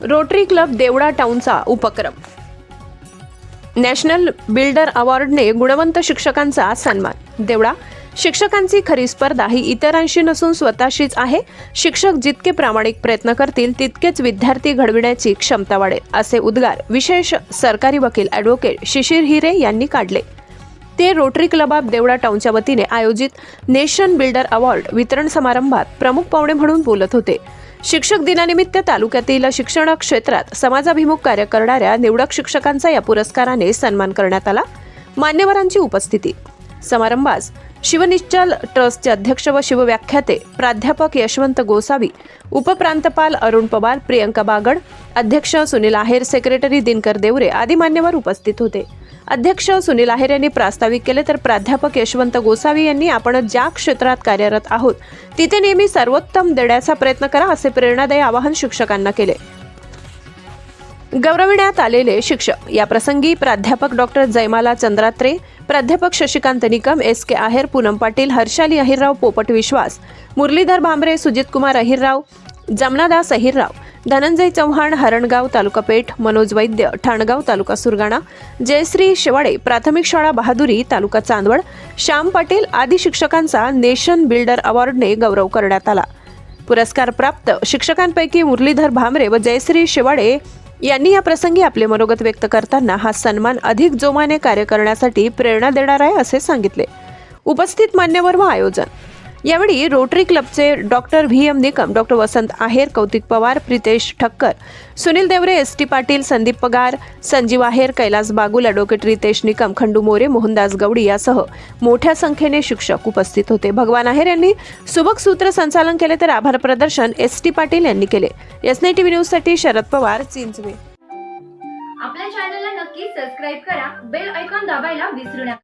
Rotary club Devda टाउनचा उपक्रम. National builder अवॉर्डने गुणवंत शिक्षकांचा सन्मान. देवडा शिक्षकांची खरी स्पर्धा ही इतरांशी नसून स्वतःशीच आहे. शिक्षक जितके प्रामाणिक प्रयत्न करतील तितकेच विद्यार्थी घडविण्याची क्षमता वाढेल असे उद्गार विशेष सरकारी वकील ॲडव्होकेट शिशिर हिरे यांनी काढले. ते रोटरी क्लब ऑफ देवडा टाउनच्या वतीने आयोजित नेशन बिल्डर अवॉर्ड वितरण समारंभात प्रमुख पाहुणे म्हणून बोलत होते. शिक्षक दिनानिमित्त तालुक्यातील शिक्षण क्षेत्रात समाजाभिमुख कार्य करणाऱ्या निवडक शिक्षकांचा या पुरस्काराने सन्मान करण्यात आला. मान्यवरांची उपस्थिती. समारंभास शिवनिश्चल ट्रस्टचे अध्यक्ष व शिवव्याख्याते प्राध्यापक यशवंत गोसावी उपप्रांतपाल अरुण पवार प्रियंका बागड अध्यक्ष सुनील आहेर सेक्रेटरी दिनकर देवरे आदी मान्यवर उपस्थित होते. अध्यक्ष सुनील आहेर यांनी प्रास्ताविक केले तर प्राध्यापक यशवंत गोसावी यांनी आपण ज्या क्षेत्रात कार्यरत आहोत तिथे नेहमी सर्वोत्तम देण्याचा प्रयत्न करा असे प्रेरणादायी आवाहन शिक्षकांना केले. गौरविण्यात आलेले शिक्षक. या प्रसंगी प्राध्यापक डॉक्टर जयमाला चंद्रात्रे प्राध्यापक शशिकांत निकम एस के आहेर पूनम पाटील हर्षाली अहिरराव पोपट विश्वास मुरलीधर भांबरे सुजित कुमार अहिरराव जमनादास अहिरराव धनंजय चव्हाण हरणगाव तालुका पेठ मनोज वैद्य ठाणगाव तालुका सुरगाणा जयश्री शेवाडे प्राथमिक शाळा बहादुरी तालुका चांदवड श्याम पाटील आदी शिक्षकांचा नेशन बिल्डर अवॉर्डने गौरव करण्यात आला. पुरस्कार प्राप्त शिक्षकांपैकी मुरलीधर भामरे व जयश्री शेवाडे यांनी या प्रसंगी आपले मनोगत व्यक्त करताना हा सन्मान अधिक जोमाने कार्य करण्यासाठी प्रेरणा देणार आहे असे सांगितले. उपस्थित मान्यवर व आयोजन यावेळी रोटरी क्लबचे doctor V M Nikam doctor Vasant Aher Kautik Pawar Pritesh Thakkar Sunil Deore S T Patil Sandeep Pagar Sanjeev Aher Kailas Bagul advocate Ritesh Nikam Khandu More Mohandas Gawadi यासह मोठ्या संख्येने शिक्षक उपस्थित होते. भगवान आहेर यांनी सुबक सूत्र संचालन केले तर आभार प्रदर्शन एस टी पाटील यांनी केले. एस टी व्ही न्यूजसाठी शरद पवार चिंचवे. आपल्या चॅनलला नक्की सबस्क्राईब करा बेल ऐकॉन दाबायला विसरू नका.